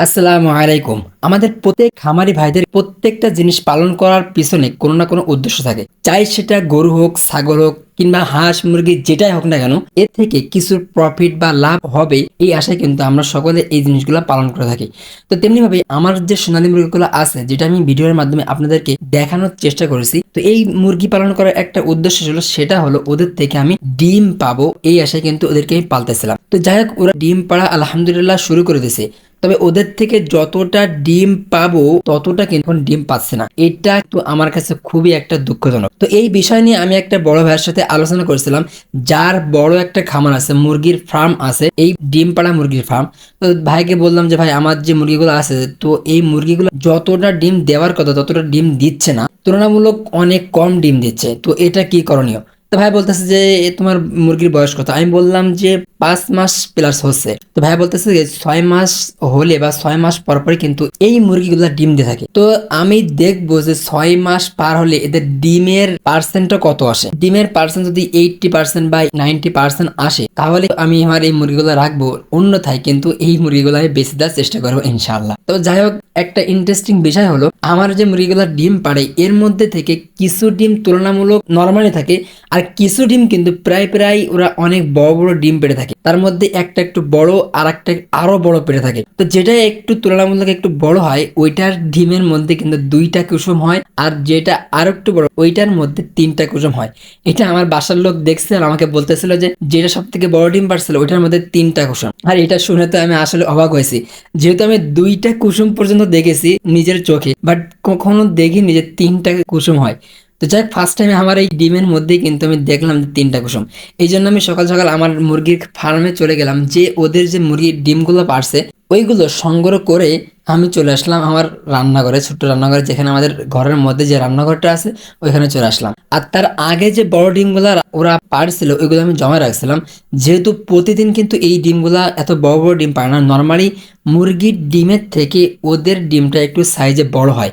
আসসালামু আলাইকুম। আমাদের প্রত্যেক খামারি ভাইদের প্রত্যেকটা জিনিস পালন করার পিছনে কোনো না কোনো উদ্দেশ্য থাকে। চাই সেটা গরু হোক, ছাগল হোক, কিংবা হাঁস, মুরগি, যেটাই হোক না কেন এর থেকে কিছু প্রফিট বা লাভ হবে এই আশায় কিন্তু আমরা সকলে এই জিনিসগুলো পালন করে থাকি। তো তেমনি ভাবে আমার যে সোনালী মুরগিগুলো আছে, যেটা আমি ভিডিওর মাধ্যমে আপনাদেরকে দেখানোর চেষ্টা করেছি, তো এই মুরগি পালন করার একটা উদ্দেশ্য ছিল, সেটা হলো ওদের থেকে আমি ডিম পাবো, এই আশায় কিন্তু ওদেরকে আমি পালতেছিলাম। তো যাই হোক, ওরা ডিম পাড়া আলহামদুলিল্লাহ শুরু করে দিয়েছে। তবে ওদের থেকে যতটা ডিম পাবো, ততটা কিন্তু ডিম পাচ্ছে না। এটা তো আমার কাছে খুবই একটা দুঃখজনক। তো এই বিষয় নিয়ে আমি একটা বড় ভাইয়ের সাথে আলোচনা করেছিলাম, যার বড় একটা খামার আছে, মুরগির ফার্ম আছে, এই ডিম পাড়া মুরগির ফার্ম তো ভাইকে বললাম যে, ভাই, আমার যে মুরগিগুলো আছে, তো এই মুরগিগুলো যতটা ডিম দেওয়ার কথা, ততটা ডিম দিচ্ছে না, তুলনামূলক অনেক কম ডিম দিচ্ছে। তো এটা কি করণীয়? তো ভাই বলতেছে যে তোমার মুরগির বয়স কত? আমি বললাম যে পাঁচ মাস প্লাস হচ্ছে। তো ভাই বলতেছে যে ছয় মাস হলে বা ছয় মাস পর পরে কিন্তু এই মুরগিগুলো ডিম দিয়ে থাকে। তো আমি দেখব যে ছয় মাস পার হলে এদের ডিমের পার্সেন্টটা কত আসে? ডিমের পার্সেন্ট যদি এইটটি পার্সেন্ট বা নাইনটি পার্সেন্ট আসে, তাহলে আমি আমার এই মুরগিগুলো রাখব অন্যথায় কিন্তু এই মুরগিগুলো আমি বেশি দেওয়ার চেষ্টা করব ইনশাল্লাহ তো যাই হোক, একটা ইন্টারেস্টিং বিষয় হলো, আমার যে মুরগিগুলো ডিম পাড়ে, এর মধ্যে থেকে কিছু ডিম তুলনামূলক নর্মালি থাকে, আর কিছু ডিম কিন্তু প্রায় প্রায় ওরা অনেক বড় বড় ডিম পেড়ে থাকে। তার মধ্যে একটা একটু বড় আর একটা আরও বড় পেড়ে থাকে। তো যেটা একটু তুলনামূলক একটু বড় হয়, ওইটার ডিমের মধ্যে কিন্তু দুইটা কুসুম হয় আর যেটা আর একটু বড়, ওইটার মধ্যে তিনটা কুসুম হয়। এটা আমার বাসার লোক দেখছে আর আমাকে বলতেছিল যে, যেটা সব থেকে বড় ডিম পারছিল, ওইটার মধ্যে তিনটা কুসুম। আর এটা শুনে তো আমি আসলে অবাক হয়েছি। যেহেতু আমি দুইটা কুসুম পর্যন্ত দেখেছি নিজের চোখে, বাট কখনো দেখিনি যে তিনটা কুসুম হয়। তো যাই ফার্স্ট টাইমে আমার এই ডিমের মধ্যেই কিন্তু আমি দেখলাম যে তিনটা কুসুম। এই জন্য আমি সকাল সকাল আমার মুরগির ফার্মে চলে গেলাম, যে ওদের যে মুরগির ডিমগুলো পারছে, ওইগুলো সংগ্রহ করে আমি চলে আসলাম আমার রান্নাঘরে, ছোট্ট রান্নাঘরে, যেখানে আমাদের ঘরের মধ্যে যে রান্নাঘরটা আছে, ওইখানে চলে আসলাম। আর তার আগে যে বড় ডিমগুলো ওরা পারছিল, ওইগুলো আমি জমা রাখছিলাম। যেহেতু প্রতিদিন কিন্তু এই ডিমগুলা এত বড় বড় ডিম পায় না নর্মালি মুরগির ডিমের থেকে ওদের ডিমটা একটু সাইজে বড় হয়।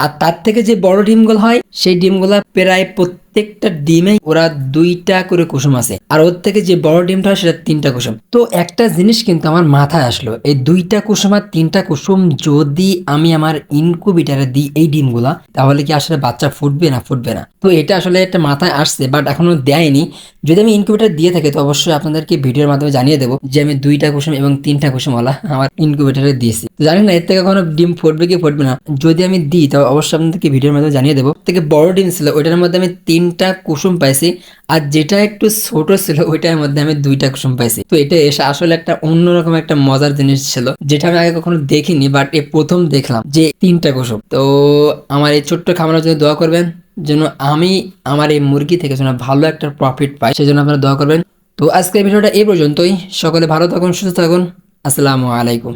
আর তার থেকে যে বড় ডিমগুলো হয় সেই ডিমগুলা প্রায় প্রত্যেকটা ডিমে ওরা দুইটা করে কুসুম আছে। আর ওর থেকে যে বড় ডিমটা হয় সেটা তিনটা কুসুম। তো একটা জিনিস কিন্তু আমার মাথায় আসলো, এই দুইটা কুসুম আর তিনটা কুসুম যদি আমি আমার ইনকুবিটারে দিই এই ডিমগুলা, তাহলে কি আসলে বাচ্চা ফুটবে না ফুটবে না? তো এটা আসলে একটা মাথায় আসছে, বাট এখনও দেয়নি। যদি আমি ইনকিউবেটার দিয়ে থাকি, তো অবশ্যই আপনাদেরকে ভিডিওর মাধ্যমে জানিয়ে দেবো যে আমি দুইটা কুসুম এবং তিনটা কুসুমওয়ালা আমার ইনকিউবেটারে দিয়েছি। জানি না, এর থেকে কোনো ডিম ফুটবে কি ফুটবে না। যদি আমি দিই তবে অবশ্যই আপনাদেরকে ভিডিওর মাধ্যমে জানিয়ে দেবো। থেকে বড় ডিম ছিল, ওইটার মধ্যে আমি তিনটা কুসুম পাইছি আর যেটা একটু ছোট ছিল, ওইটার মধ্যে আমি দুইটা কুসুম পাইছি। তো এটা এসে আসলে একটা অন্যরকম একটা মজার জিনিস ছিল, যেটা আমি আগে কখনো দেখিনি বাট এই প্রথম দেখলাম যে তিনটা কুসুম। তো আমার এই ছোট্ট খামারের জন্য দোয়া করবেন, যেন আমি আমার এই মুরগি থেকে যেন ভালো একটা প্রফিট পাই, সেজন্য আপনারা দোয়া করবেন। তো আজকের ভিডিওটা এই পর্যন্তই। সকলে ভালো থাকুন, সুস্থ থাকুন। আসসালামু আলাইকুম।